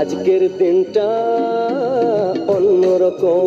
আজকের দিনটা অন্যরকম।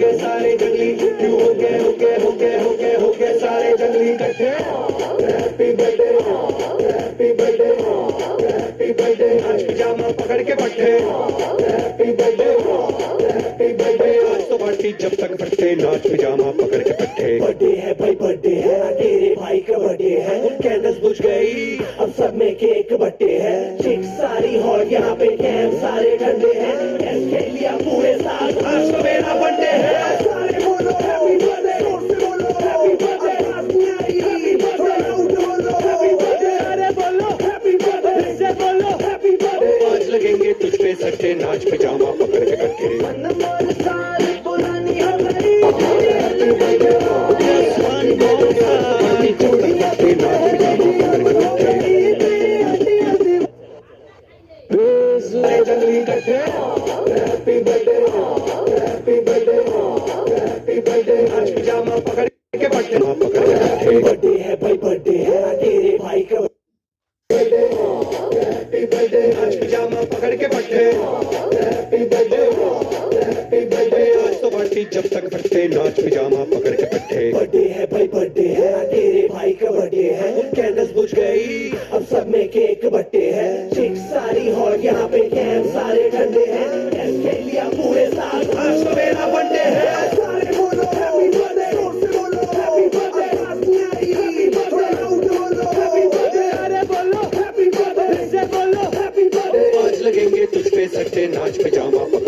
गए सारे जंगली क्यों हो गए हो गए हो गए हो गए हो गए सारे जंगली इकट्ठे। Happy birthday happy birthday happy birthday आज पिजामा पकड़ के बैठे। हैप्पी बर्थडे हैप्पी बर्थडे आज तो पार्टी जब तक फटते नाच पिजामा पकड़ के बैठे। बर्थडे है भाई बर्थडे है, तेरे भाई का बर्थडे है। कैंडल्स बुझ गई, अब सब में केक बट्टे है। चिक सारी हॉट यहाँ पे कैंप सारे ठंडे हैं। लिया पूरे साल पे सट्टे नाच पिजामा पकड़ के कट्टे पुरानी नाच पिजामा पकड़ के पट्टे बर्थडे है भाई बर्थडे है। तेरे भाई का बर्थडे है। कैंडल्स बुझ गई। अब सब में केक बट्टे है। चिक सारी हॉल यहाँ पे कैम सारे ठंडे हैं। लिया पूरे साल। आज तो मेरा बर्थडे है। नाच पे जामा